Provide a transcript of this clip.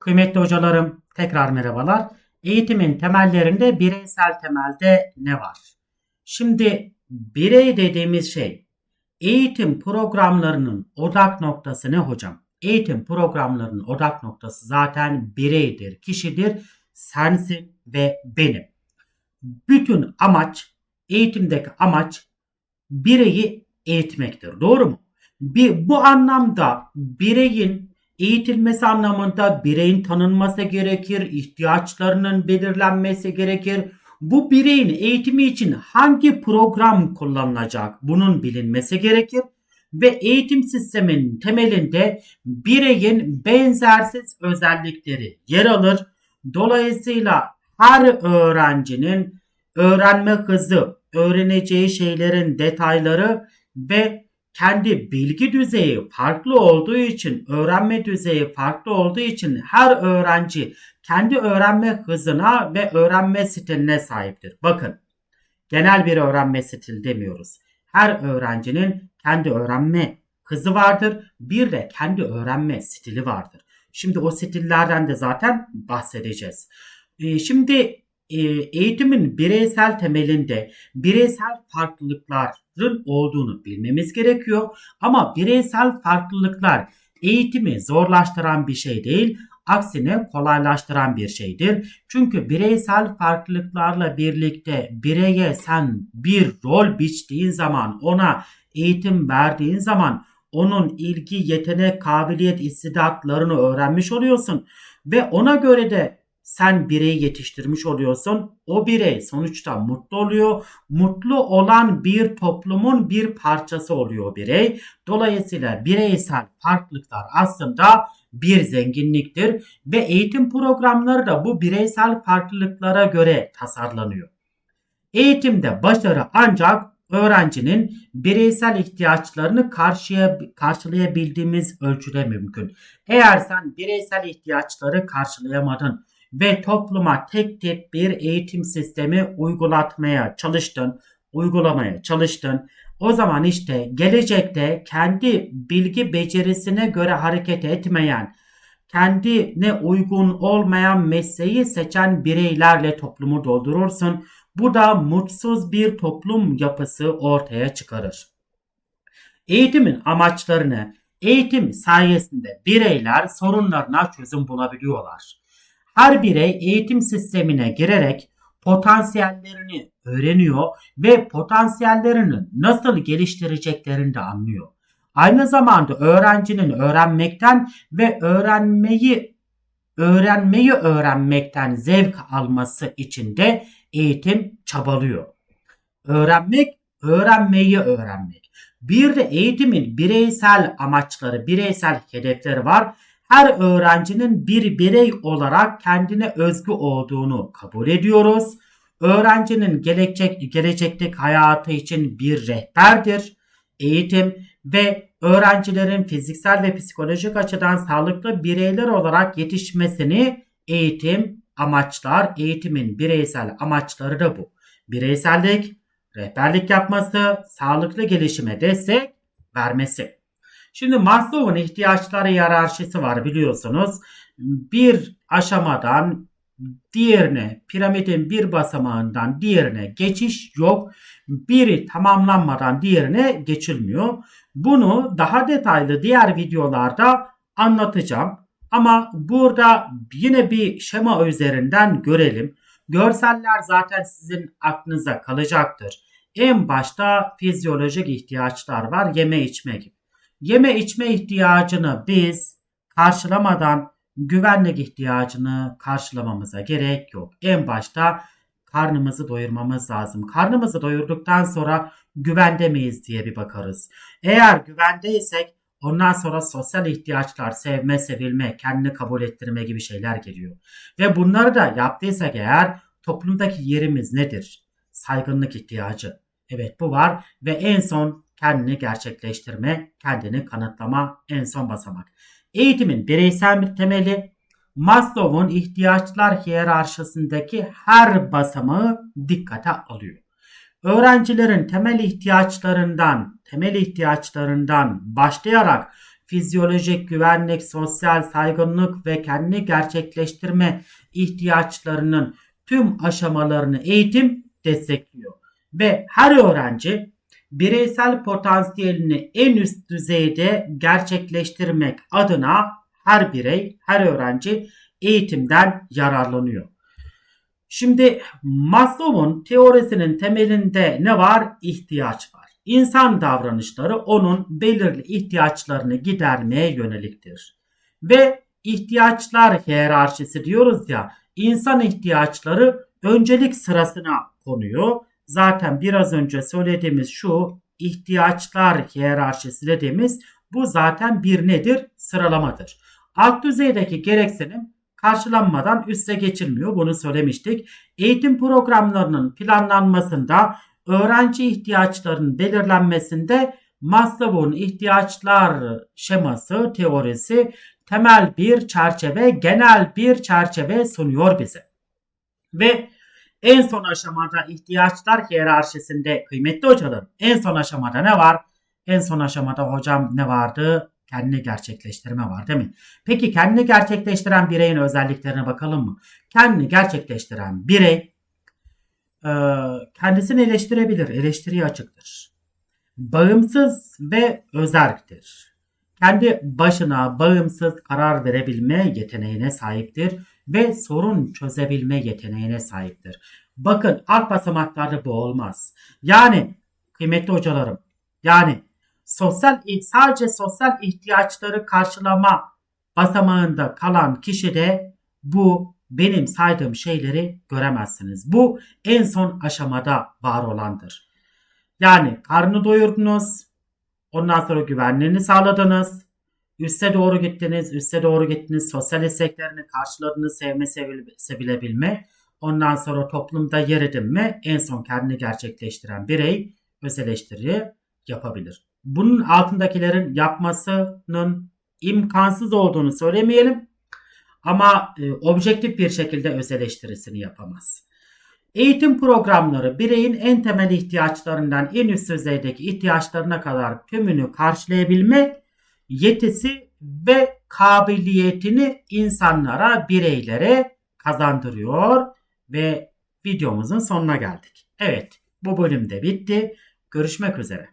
Kıymetli hocalarım, tekrar merhabalar. Eğitimin temellerinde bireysel temelde ne var? Şimdi birey dediğimiz şey eğitim programlarının odak noktası ne hocam? Eğitim programlarının odak noktası zaten bireydir, kişidir, sensin ve benim. Bütün amaç, eğitimdeki amaç bireyi eğitmektir. Doğru mu? Bir, bu anlamda bireyin eğitilmesi anlamında bireyin tanınması gerekir, ihtiyaçlarının belirlenmesi gerekir. Bu bireyin eğitimi için hangi program kullanılacak bunun bilinmesi gerekir ve eğitim sisteminin temelinde bireyin benzersiz özellikleri yer alır. Dolayısıyla her öğrencinin öğrenme hızı, öğreneceği şeylerin detayları ve kendi bilgi düzeyi farklı olduğu için, öğrenme düzeyi farklı olduğu için her öğrenci kendi öğrenme hızına ve öğrenme stiline sahiptir. Bakın, genel bir öğrenme stil demiyoruz. Her öğrencinin kendi öğrenme hızı vardır. Bir de kendi öğrenme stili vardır. Şimdi o stillerden de zaten bahsedeceğiz. Ee, şimdi eğitimin bireysel temelinde bireysel farklılıkların olduğunu bilmemiz gerekiyor. Ama bireysel farklılıklar eğitimi zorlaştıran bir şey değil, aksine kolaylaştıran bir şeydir. Çünkü bireysel farklılıklarla birlikte bireye sen bir rol biçtiğin zaman, ona eğitim verdiğin zaman onun ilgi, yetenek, kabiliyet, istidatlarını öğrenmiş oluyorsun ve ona göre de sen bireyi yetiştirmiş oluyorsun. O birey sonuçta mutlu oluyor. Mutlu olan bir toplumun bir parçası oluyor birey. Dolayısıyla bireysel farklılıklar aslında bir zenginliktir ve eğitim programları da bu bireysel farklılıklara göre tasarlanıyor. Eğitimde başarı ancak öğrencinin bireysel ihtiyaçlarını karşıya, karşılayabildiğimiz ölçüde mümkün. Eğer sen bireysel ihtiyaçları karşılayamadın, ve topluma tek tip bir eğitim sistemi uygulatmaya çalıştın, uygulamaya çalıştın. O zaman işte gelecekte kendi bilgi becerisine göre hareket etmeyen, kendine uygun olmayan mesleği seçen bireylerle toplumu doldurursun. Bu da mutsuz bir toplum yapısı ortaya çıkarır. Eğitimin amaçlarını eğitim sayesinde bireyler sorunlarına çözüm bulabiliyorlar. Her birey eğitim sistemine girerek potansiyellerini öğreniyor ve potansiyellerini nasıl geliştireceklerini de anlıyor. Aynı zamanda öğrencinin öğrenmekten ve öğrenmeyi öğrenmeyi öğrenmekten zevk alması için de eğitim çabalıyor. Öğrenmek, öğrenmeyi öğrenmek. Bir de eğitimin bireysel amaçları, bireysel hedefleri var her öğrencinin bir birey olarak kendine özgü olduğunu kabul ediyoruz. Öğrencinin gelecek, gelecekteki hayatı için bir rehberdir. Eğitim ve öğrencilerin fiziksel ve psikolojik açıdan sağlıklı bireyler olarak yetişmesini eğitim amaçlar. Eğitimin bireysel amaçları da bu. Bireysellik, rehberlik yapması, sağlıklı gelişime destek vermesi. Şimdi Maslow'un ihtiyaçları hiyerarşisi var biliyorsunuz. Bir aşamadan diğerine, piramidin bir basamağından diğerine geçiş yok. Biri tamamlanmadan diğerine geçilmiyor. Bunu daha detaylı diğer videolarda anlatacağım. Ama burada yine bir şema üzerinden görelim. Görseller zaten sizin aklınıza kalacaktır. En başta fizyolojik ihtiyaçlar var. Yeme içme gibi. Yeme içme ihtiyacını biz karşılamadan güvenlik ihtiyacını karşılamamıza gerek yok. En başta karnımızı doyurmamız lazım. Karnımızı doyurduktan sonra güvende miyiz diye bir bakarız. Eğer güvendeysek ondan sonra sosyal ihtiyaçlar, sevme, sevilme, kendini kabul ettirme gibi şeyler geliyor. Ve bunları da yaptıysak eğer toplumdaki yerimiz nedir? Saygınlık ihtiyacı. Evet bu var ve en son kendini gerçekleştirme, kendini kanıtlama en son basamak. Eğitimin bireysel bir temeli Maslow'un ihtiyaçlar hiyerarşisindeki her basamağı dikkate alıyor. Öğrencilerin temel ihtiyaçlarından, temel ihtiyaçlarından başlayarak fizyolojik güvenlik, sosyal saygınlık ve kendini gerçekleştirme ihtiyaçlarının tüm aşamalarını eğitim destekliyor. Ve her öğrenci bireysel potansiyelini en üst düzeyde gerçekleştirmek adına her birey, her öğrenci eğitimden yararlanıyor. Şimdi Maslow'un teorisinin temelinde ne var? İhtiyaç var. İnsan davranışları onun belirli ihtiyaçlarını gidermeye yöneliktir. Ve ihtiyaçlar hiyerarşisi diyoruz ya, insan ihtiyaçları öncelik sırasına konuyor. Zaten biraz önce söylediğimiz şu ihtiyaçlar hiyerarşisi dediğimiz bu zaten bir nedir? Sıralamadır. Alt düzeydeki gereksinim karşılanmadan üste geçilmiyor. Bunu söylemiştik. Eğitim programlarının planlanmasında öğrenci ihtiyaçlarının belirlenmesinde Maslow'un ihtiyaçlar şeması, teorisi temel bir çerçeve, genel bir çerçeve sunuyor bize. Ve en son aşamada ihtiyaçlar hiyerarşisinde kıymetli hocalarım en son aşamada ne var? En son aşamada hocam ne vardı? Kendini gerçekleştirme var değil mi? Peki kendini gerçekleştiren bireyin özelliklerine bakalım mı? Kendini gerçekleştiren birey e, kendisini eleştirebilir. Eleştiriye açıktır. Bağımsız ve özerktir. Kendi başına bağımsız karar verebilme yeteneğine sahiptir ve sorun çözebilme yeteneğine sahiptir. Bakın alt basamaklarda bu olmaz. Yani kıymetli hocalarım yani sosyal sadece sosyal ihtiyaçları karşılama basamağında kalan kişi de bu benim saydığım şeyleri göremezsiniz. Bu en son aşamada var olandır. Yani karnı doyurdunuz, ondan sonra güvenliğini sağladınız, üste doğru gittiniz, üste doğru gittiniz, sosyal isteklerini karşıladınız, sevme, sevilebilme, ondan sonra toplumda yer edinme, en son kendini gerçekleştiren birey öz yapabilir. Bunun altındakilerin yapmasının imkansız olduğunu söylemeyelim ama e, objektif bir şekilde öz eleştirisini yapamaz. Eğitim programları bireyin en temel ihtiyaçlarından en üst düzeydeki ihtiyaçlarına kadar tümünü karşılayabilme yetisi ve kabiliyetini insanlara, bireylere kazandırıyor ve videomuzun sonuna geldik. Evet, bu bölümde bitti. Görüşmek üzere.